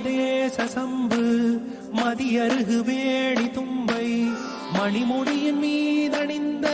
உபதேச சம்பு மதியருகு வேணி தும்பை மணிமுடியின் மீதணிந்த